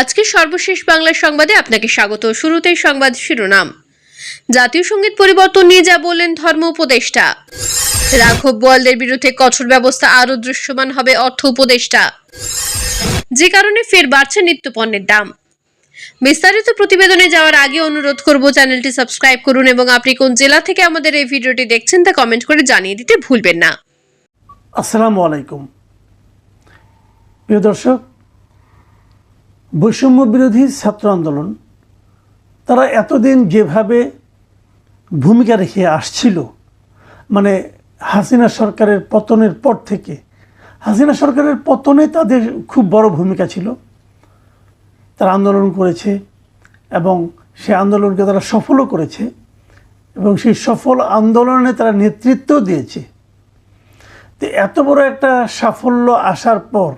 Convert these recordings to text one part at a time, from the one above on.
আজকে সর্বশেষ বাংলা সংবাদে আপনাকে স্বাগত। শুরুতেই সংবাদ শিরোনাম। জাতীয় সংগীত পরিবর্তন নিয়ে যা বললেন ধর্ম উপদেষ্টা। রাঘব বোয়ালদের বিরুদ্ধে কঠোর ব্যবস্থা আরও দৃশ্যমান হবে অর্থ উপদেষ্টা। যে কারণে ফের বাড়ছে নিত্যপণ্যের দাম। বিস্তারিত প্রতিবেদনে যাওয়ার আগে অনুরোধ করব চ্যানেলটি সাবস্ক্রাইব করুন এবং আপনি কোন জেলা থেকে আমাদের এই ভিডিওটি দেখছেন তা কমেন্ট করে জানিয়ে দিতে ভুলবেন না। আসসালামু আলাইকুম। প্রিয় দর্শক বৈষম্য বিরোধী ছাত্র আন্দোলন, তারা এতদিন যেভাবে ভূমিকা রেখে আসছিল মানে হাসিনা সরকারের পতনের পর থেকে, হাসিনা সরকারের পতনে তাদের খুব বড় ভূমিকা ছিল। তারা আন্দোলন করেছে এবং সে আন্দোলনকে তারা সফলও করেছে এবং সেই সফল আন্দোলনে তারা নেতৃত্ব দিয়েছে। তো এত বড় একটা সাফল্য আসার পর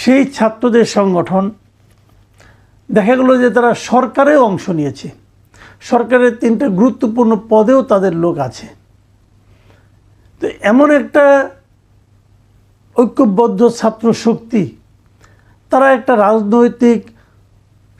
সেই ছাত্রদের সংগঠন দেখা গেল যে তারা সরকারেও অংশ নিয়েছে। সরকারের তিনটা গুরুত্বপূর্ণ পদেও তাদের লোক আছে। তো এমন একটা ঐক্যবদ্ধ ছাত্র শক্তি তারা একটা রাজনৈতিক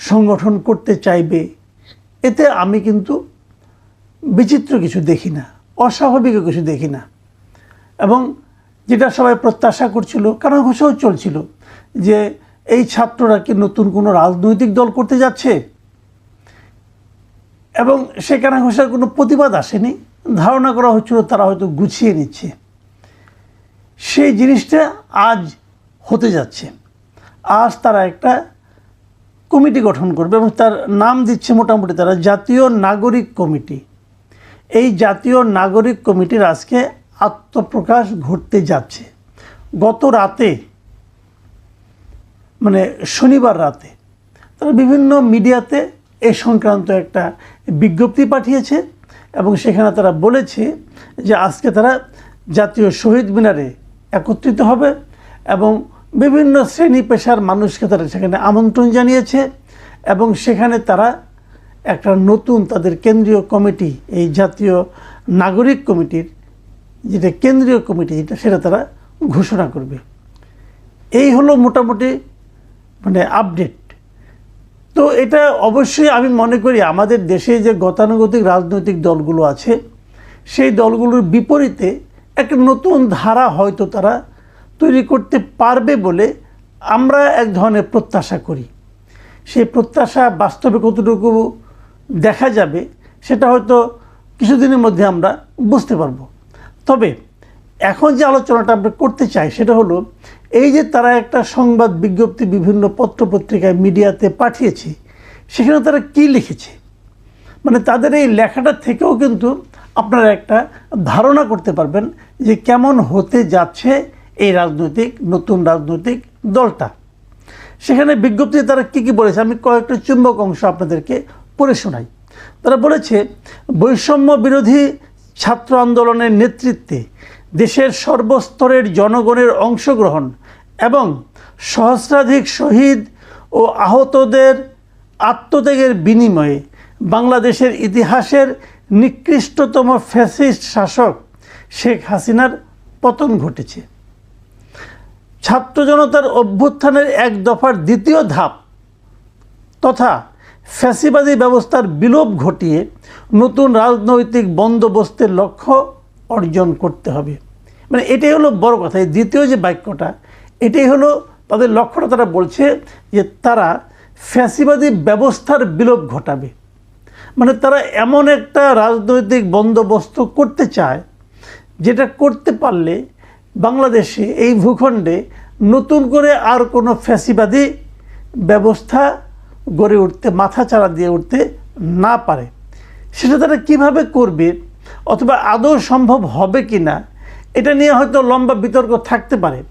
সংগঠন করতে চাইবে, এতে আমি কিন্তু বিচিত্র কিছু দেখি না অস্বাভাবিকও কিছু দেখি না। এবং যেটা সবাই প্রত্যাশা করছিল কারণ ঘোষাও চলছিল? যে এই ছাত্ররা কি নতুন কোনো রাজনৈতিক দল করতে যাচ্ছে? এবং সেখানে ঘোষার কোনো প্রতিবাদ আসেনি। ধারণা করা হচ্ছিল তারা হয়তো গুছিয়ে নিচ্ছে। সেই জিনিসটা আজ হতে যাচ্ছে। আজ তারা একটা কমিটি গঠন করবে এবং তার নাম দিচ্ছে মোটামুটি তারা জাতীয় নাগরিক কমিটি। এই জাতীয় নাগরিক কমিটির আজকে আত্মপ্রকাশ ঘটতে যাচ্ছে। গত রাতে মানে শনিবার রাতে, তারা বিভিন্ন মিডিয়াতে এ সংক্রান্ত একটা বিজ্ঞপ্তি পাঠিয়েছে এবং সেখানে তারা বলেছে যে আজকে তারা জাতীয় শহীদ মিনারে একত্রিত হবে এবং বিভিন্ন শ্রেণি পেশার মানুষকে তারা সেখানে আমন্ত্রণ জানিয়েছে এবং সেখানে তারা একটা নতুন তাদের কেন্দ্রীয় কমিটি, এই জাতীয় নাগরিক কমিটির যেটা কেন্দ্রীয় কমিটি যেটা, সেটা তারা ঘোষণা করবে। এই হলো মোটামুটি মানে আপডেট। তো এটা অবশ্যই আমি মনে করি আমাদের দেশে যে গতানুগতিক রাজনৈতিক দলগুলো আছে, সেই দলগুলোর বিপরীতে একটা নতুন ধারা হয়তো তারা তৈরি করতে পারবে বলে আমরা এক ধরনের প্রত্যাশা করি। সেই প্রত্যাশা বাস্তবে কতটুকু দেখা যাবে, সেটা হয়তো কিছুদিনের মধ্যে আমরা বুঝতে পারব। তবে এখন যে আলোচনাটা আমরা করতে চাই সেটা হলো, এই যে তারা একটা সংবাদ বিজ্ঞপ্তি বিভিন্ন পত্রপত্রিকায় মিডিয়াতে পাঠিয়েছে, সেখানে তারা কি লিখেছে? মানে তাদের এই লেখাটা থেকেও কিন্তু আপনারা একটা ধারণা করতে পারবেন যে কেমন হতে যাচ্ছে এই রাজনৈতিক, নতুন রাজনৈতিক দলটা। সেখানে বিজ্ঞপ্তিতে তারা কী কী বলেছে? আমি কয়েকটা চুম্বক অংশ আপনাদেরকে পড়ে শোনাই। তারা বলেছে, বৈষম্য বিরোধী ছাত্র আন্দোলনের নেতৃত্বে দেশের সর্বস্তরের জনগণের অংশগ্রহণ এবং সহস্রাধিক শহীদ ও আহতদের আত্মত্যাগের বিনিময়ে বাংলাদেশের ইতিহাসের নিকৃষ্টতম ফ্যাসিস্ট শাসক শেখ হাসিনার পতন ঘটেছে। ছাত্র জনতার অভ্যুত্থানের এক দফার দ্বিতীয় ধাপ তথা ফ্যাসিবাদী ব্যবস্থার বিলোপ ঘটিয়ে নতুন রাজনৈতিক বন্দোবস্তের লক্ষ্য অর্জন করতে হবে। মানে এটাই হলো বড় কথা। এই দ্বিতীয় যে বাক্যটা, এটাই হলো তাদের লক্ষ্যটা তারা বলছে যে তারা ফ্যাসিবাদী ব্যবস্থার বিলোপ ঘটাবে। মানে তারা এমন একটা রাজনৈতিক বন্দোবস্ত করতে চায়, যেটা করতে পারলে বাংলাদেশে এই ভূখণ্ডে নতুন করে আর কোনো ফ্যাসিবাদী ব্যবস্থা গড়ে উঠতে, মাথা চাড়া দিয়ে উঠতে না পারে। সেটা তারা কীভাবে করবে অথবা আদৌ সম্ভব হবে কি না এটা নিয়ে হয়তো লম্বা বিতর্ক থাকতে পারে।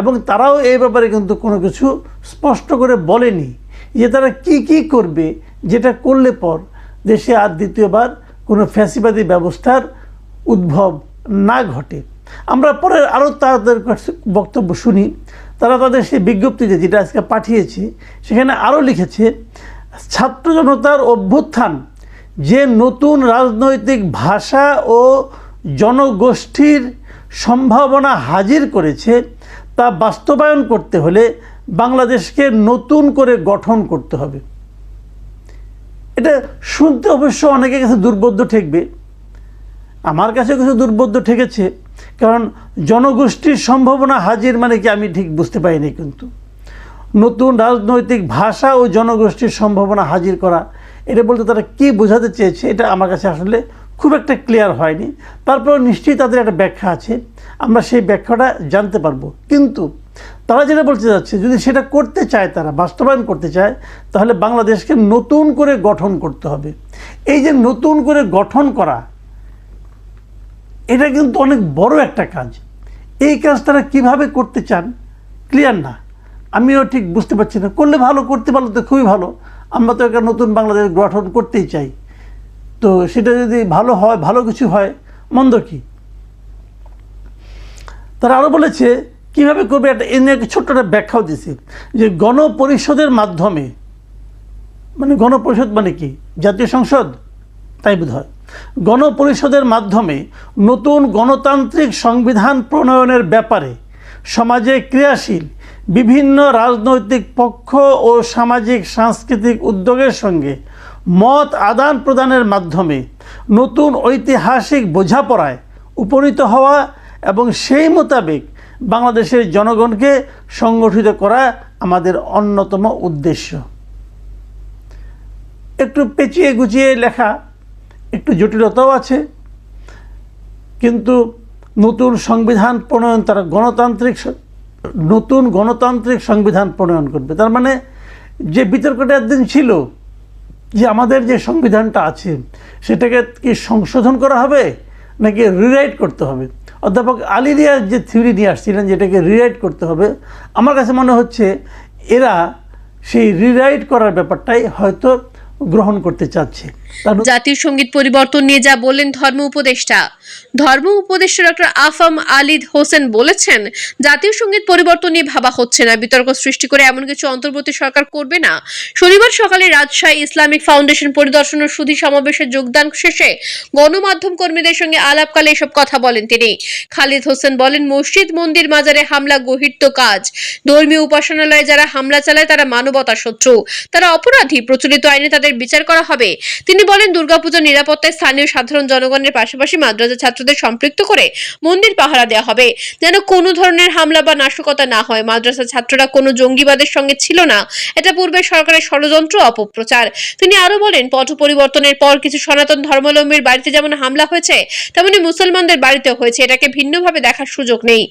এবং তারাও এই ব্যাপারে কিন্তু কোনো কিছু স্পষ্ট করে বলেনি যে তারা কি কি করবে, যেটা করলে পর দেশে আর দ্বিতীয়বার কোনো ফ্যাসিবাদী ব্যবস্থার উদ্ভব না ঘটে। আমরা পরে আরও তাদের বক্তব্য শুনি। তারা তাদের সেই বিজ্ঞপ্তিতে যেটা আজকে পাঠিয়েছে, সেখানে আরও লিখেছে, ছাত্র জনতার অভ্যুত্থান, যে নতুন রাজনৈতিক ভাষা ও জনগোষ্ঠীর সম্ভাবনা হাজির করেছে, তা বাস্তবায়ন করতে হলে বাংলাদেশকে নতুন করে গঠন করতে হবে। এটা শুনতে অবশ্য অনেকের কাছে দুর্বোধ্য ঠেকবে। আমার কাছে কিছু দুর্বোধ্য ঠেকেছে। কারণ জনগোষ্ঠীর সম্ভাবনা হাজির মানে কি আমি ঠিক বুঝতে পারিনি কিন্তু। নতুন রাজনৈতিক ভাষা ও জনগোষ্ঠীর সম্ভাবনা হাজির করা, এটা বলতে তারা কী বোঝাতে চেয়েছে, এটা আমার কাছে আসলে খুব একটা ক্লিয়ার হয়নি। তারপর নিশ্চয়ই তাদের একটা ব্যাখ্যা আছে, আমরা সেই ব্যাখ্যাটা জানতে পারব। কিন্তু তারা যেটা বলতে যাচ্ছে, যদি সেটা করতে চায় তারা, বাস্তবায়ন করতে চায়, তাহলে বাংলাদেশকে নতুন করে গঠন করতে হবে। এই যে নতুন করে গঠন করা এটা কিন্তু অনেক বড় একটা কাজ। এই কাজ তারা কীভাবে করতে চান ক্লিয়ার না। আমিও ঠিক বুঝতে পারছি না। করলে ভালো, করতে পারলে তো খুবই ভালো। আমরা তো একটা নতুন বাংলাদেশ গঠন করতেই চাই। তো সেটা যদি ভালো হয়, ভালো কিছু হয়, মন্দ কি? তারা আরও বলেছে, কীভাবে করবে একটা, এ নিয়ে ছোট্ট একটা ব্যাখ্যাও দিয়েছে, যে গণপরিষদের মাধ্যমে মানে গণপরিষদ মানে কি? জাতীয় সংসদ? তাই বোধ হয় গণপরিষদের মাধ্যমে নতুন গণতান্ত্রিক সংবিধান প্রণয়নের ব্যাপারে সমাজে ক্রিয়াশীল বিভিন্ন রাজনৈতিক পক্ষ ও সামাজিক সাংস্কৃতিক উদ্যোগের সঙ্গে মত আদান প্রদানের মাধ্যমে নতুন ঐতিহাসিক বোঝাপড়ায় উপনীত হওয়া এবং সেই মোতাবেক বাংলাদেশের জনগণকে সংগঠিত করা আমাদের অন্যতম উদ্দেশ্য। একটু পেঁচিয়ে গুছিয়ে লেখা একটু জটিলতাও আছে, কিন্তু নতুন সংবিধান প্রণয়ন তারা গণতান্ত্রিক নতুন গণতান্ত্রিক সংবিধান প্রণয়ন করবে। তার মানে যে বিতর্কটা একদিন ছিল যে আমাদের যে সংবিধানটা আছে, সেটাকে কি সংশোধন করা হবে নাকি রিরাইট করতে হবে? অধ্যাপক আলিরিয়া যে থিওরি নিয়ে আসছিলেন যেটাকে রিরাইট করতে হবে, আমার কাছে মনে হচ্ছে এরা সেই রিরাইট করার ব্যাপারটাই হয়তো গ্রহণ করতে চাচ্ছে। জাতীয় সংগীত পরিবর্তন নিয়ে যা বললেন ধর্ম উপদেষ্টা। ধর্ম উপদেষ্টা ডক্টর আফাম আলিদ হোসেন বলেছেন, জাতীয় সংগীত পরিবর্তন নিয়ে ভাবা হচ্ছে না, বিতর্ক সৃষ্টি করে এমন কিছু অন্তর্বর্তী সরকার করবে না। শনিবার সকালে রাজশাহী ইসলামিক ফাউন্ডেশন পরিদর্শন ও সুধী সমাবেশে যোগদান শেষে গণমাধ্যম কর্মীদের সঙ্গে আলাপকালে এসব কথা বলেন তিনি। খালিদ হোসেন বলেন, মসজিদ মন্দির মাজারে হামলা গহিত কাজ। ধর্মীয় উপাসনালয়ে যারা হামলা চালায় তারা মানবতা শত্রু। তারা অপরাধী, প্রচলিত আইনে তাদের বিচার করা হবে। তিনি বলেন, দুর্গাপূজার নিরাপত্তায় স্থানীয় সাধারণ জনগণের পাশাপাশি মাদ্রাসা ছাত্রদের সম্পৃক্ত করে মন্দির পাহারা দেওয়া হবে। যেন কোনো ধরনের হামলা বা নাশকতা না হয় মাদ্রাসা ছাত্ররা কোনো জঙ্গিবাদের সঙ্গে ছিল না। এটা পূর্বে সরকারের ষড়যন্ত্র, অপপ্রচার। তিনি আরও বলেন পট পরিবর্তনের পর কিছু সনাতন ধর্মাবলম্বীর বাড়িতে যেমন হামলা হয়েছে, তেমনি মুসলমানদের বাড়িতেও হয়েছে। এটাকে ভিন্নভাবে দেখার সুযোগ নেই।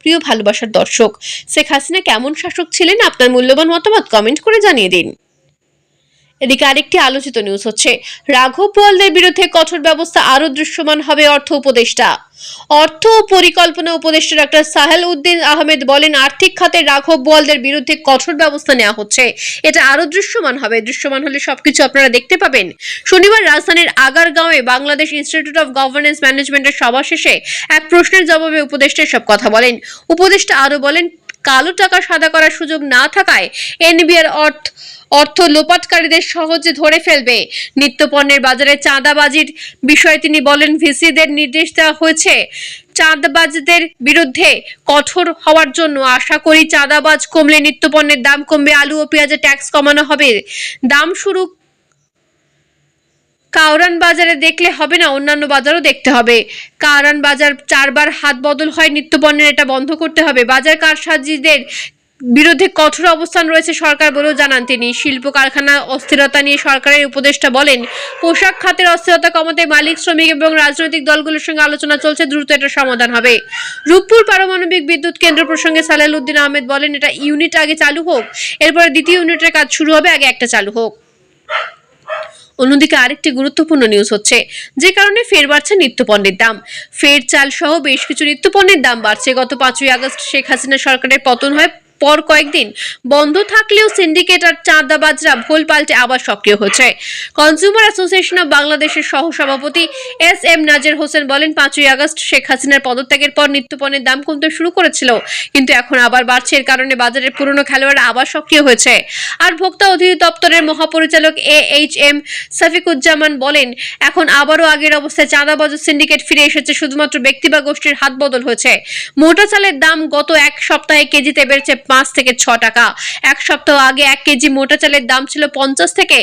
প্রিয় ভালোবাসার দর্শক, শেখ হাসিনা কেমন শাসক ছিলেন? আপনার মূল্যবান মতামত কমেন্ট করে জানিয়ে দিন। এদিকে আরেকটি আলোচিত নিউজ হচ্ছে, রাঘব বোয়ালদের বিরুদ্ধে কঠোর ব্যবস্থা আরও দৃশ্যমান হবে অর্থ উপদেষ্টা। অর্থ ও পরিকল্পনা উপদেষ্টা ডক্টর সাহেল উদ্দিন আহমেদ বলেন, আর্থিক খাতে রাঘব বোয়ালদের বিরুদ্ধে কঠোর ব্যবস্থা নেওয়া হচ্ছে। এটা আরও দৃশ্যমান হবে। দৃশ্যমান হলে সবকিছু আপনারা দেখতে পাবেন। শনিবার রাজধানীর আগারগাঁওয়ে বাংলাদেশ ইনস্টিটিউট অফ গভর্নেন্স ম্যানেজমেন্টের সভা শেষে এক প্রশ্নের জবাবে উপদেষ্টা সব কথা বলেন। উপদেষ্টা আরও বলেন কালো টাকা সাদা করার সুযোগ না থাকায় এনবিআর অর্থ অর্থ লোপাটকারীদের সহজে ধরে ফেলবে। নিত্যপণ্যের বাজারে চাঁদাবাজির বিষয়ে তিনি বলেন, ভিসিদের নির্দেশ দেওয়া হয়েছে চাঁদাবাজদের বিরুদ্ধে কঠোর হওয়ার জন্য। আশা করি চাঁদাবাজ কমলে নিত্যপণ্যের দাম কমবে, আলু ও পেঁয়াজের ট্যাক্স কমানো হবে। দাম শুরু কাউরান বাজারে দেখলে হবে না, অন্যান্য বাজারও দেখতে হবে। কাউরান বাজার চারবার হাত বদল হয়, নিত্যপণ্যের এটা বন্ধ করতে হবে। বাজার কারসাজিদের বিরুদ্ধে কঠোর অবস্থান রয়েছে সরকার বলেও জানান তিনি। শিল্প কারখানা অস্থিরতা নিয়ে সরকারের উপদেষ্টা বলেন, পোশাক খাতের অস্থিরতা কমাতে মালিক, শ্রমিক এবং রাজনৈতিক দলগুলোর সঙ্গে আলোচনা চলছে, দ্রুত এটা সমাধান হবে। রূপপুর পারমাণবিক বিদ্যুৎ কেন্দ্র প্রসঙ্গে সালাল উদ্দিন আহমেদ বলেন, এটা ইউনিট আগে চালু হোক, এরপরে দ্বিতীয় ইউনিটের কাজ শুরু হবে, আগে একটা চালু হোক। অন্যদিকে আরেকটি গুরুত্বপূর্ণ নিউজ হচ্ছে, যে কারণে ফের বাড়ছে নিত্যপণ্যের দাম। ফের চাল সহ বেশ কিছু নিত্যপণ্যের দাম বাড়ছে। গত পাঁচই আগস্ট শেখ হাসিনা সরকারের পতন হয় পর কয়েকদিন বন্ধ থাকলেও সিন্ডিকেট আর চাঁদাবাজরা ভোল পাল্টে আবার সক্রিয় হচ্ছে। কনজিউমার অ্যাসোসিয়েশন অব বাংলাদেশের সহ সভাপতি এস এম নাজের হোসেন বলেন, পাঁচই আগস্ট শেখ হাসিনার পদত্যাগের পর নিত্যপণের দাম কমতে শুরু করেছিল, কিন্তু এখন আবার বাড়ছে। এর কারণে বাজারের পুরনো খেলোয়াড় আবার সক্রিয় হয়েছে। আর ভোক্তা অধিদপ্তরের মহাপরিচালক এ এইচ এম সাফিকুজ্জামান বলেন, এখন আবারও আগের অবস্থায় চাঁদাবাজ ও সিন্ডিকেট ফিরে এসেছে, শুধুমাত্র ব্যক্তি বা গোষ্ঠীর হাত বদল হয়েছে। মোটা চালের দাম গত এক সপ্তাহে কেজিতে বেড়েছে পাঁচ থেকে ছ টাকা। এক সপ্তাহ আগে এক কেজি মোটা চালের দাম ছিল পঞ্চাশ থেকে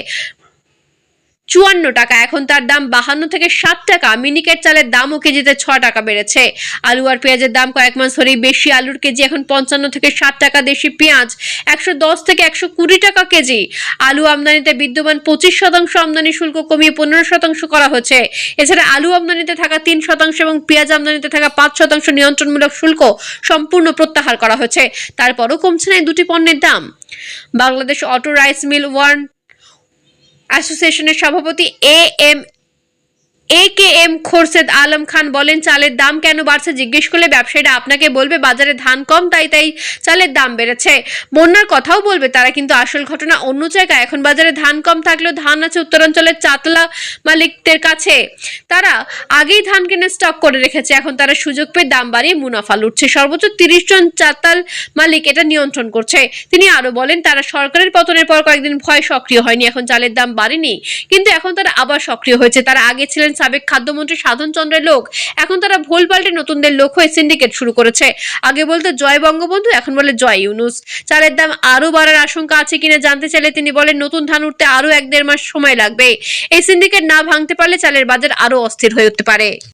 চুয়ান্ন টাকা। এখন তার দাম বাহান্ন থেকে ষাট টাকা। মিনিকেট চালের দামও কেজিতে ছ টাকা বেড়েছে। আলু আর পেঁয়াজের দাম কয়েক মাস ধরেই বেশি। আলুর কেজি এখন পঞ্চান্ন থেকে ষাট টাকা, দেশি পেঁয়াজ একশো দশ থেকে একশো কুড়ি টাকা কেজি। আলু আমদানিতে বিদ্যমান পঁচিশ শতাংশ আমদানি শুল্ক কমিয়ে পনেরো শতাংশ করা হয়েছে এছাড়া আলু আমদানিতে থাকা তিন শতাংশ এবং পেঁয়াজ আমদানিতে থাকা পাঁচ শতাংশ নিয়ন্ত্রণমূলক শুল্ক সম্পূর্ণ প্রত্যাহার করা হয়েছে তারপরও কমছে না এই দুটি পণ্যের দাম। বাংলাদেশ অটো রাইস মিল ওয়ান অ্যাসোসিয়েশনের সভাপতি A M A K M Khorshed Alam Khan বলেন, চালের দাম কেন বাড়ছে? জিজ্ঞেস করলে ব্যবসায়ীরা আপনাকে বলবে, বাজারে ধান কম, তাই তাই চালের দাম বেড়েছে। বন্যার কথাও বলবে, তারা কিন্তু আসল ঘটনা অন্য জায়গায়। এখন বাজারে ধান কম থাকলেও ধান আছে উত্তরাঞ্চলের চাতলা মালিকদের কাছে। তারা আগেই ধান কিনে স্টক করে রেখেছে, এখন তারা সুযোগ পেয়ে দাম বাড়িয়ে মুনাফা লুটছে। সর্বোচ্চ তিরিশ জন চাতাল মালিক এটা নিয়ন্ত্রণ করছে। তিনি আরও বলেন, তারা সরকারের পতনের পর কয়েকদিন ভয় সক্রিয় হয়নি, এখন চালের দাম বাড়েনি, কিন্তু এখন তারা আবার সক্রিয় হয়েছে। তারা আগে ছিলেন সাবেক খাদ্যমন্ত্রী সাধন চন্দ্রের লোক। এখন তারা ভুল পাল্টে নতুনদের লোক হয়ে সিন্ডিকেট শুরু করেছে। আগে বলতে জয় বঙ্গবন্ধু, এখন বলে জয় ইউনুস। চালের দাম আরও বাড়ার আশঙ্কা আছে কিনা জানতে চাইলে তিনি বলেন, নতুন ধান উঠতে আরও এক দেড় মাস সময় লাগবে। এই সিন্ডিকেট না ভাঙতে পারলে চালের বাজার আরও অস্থির হয়ে উঠতে পারে।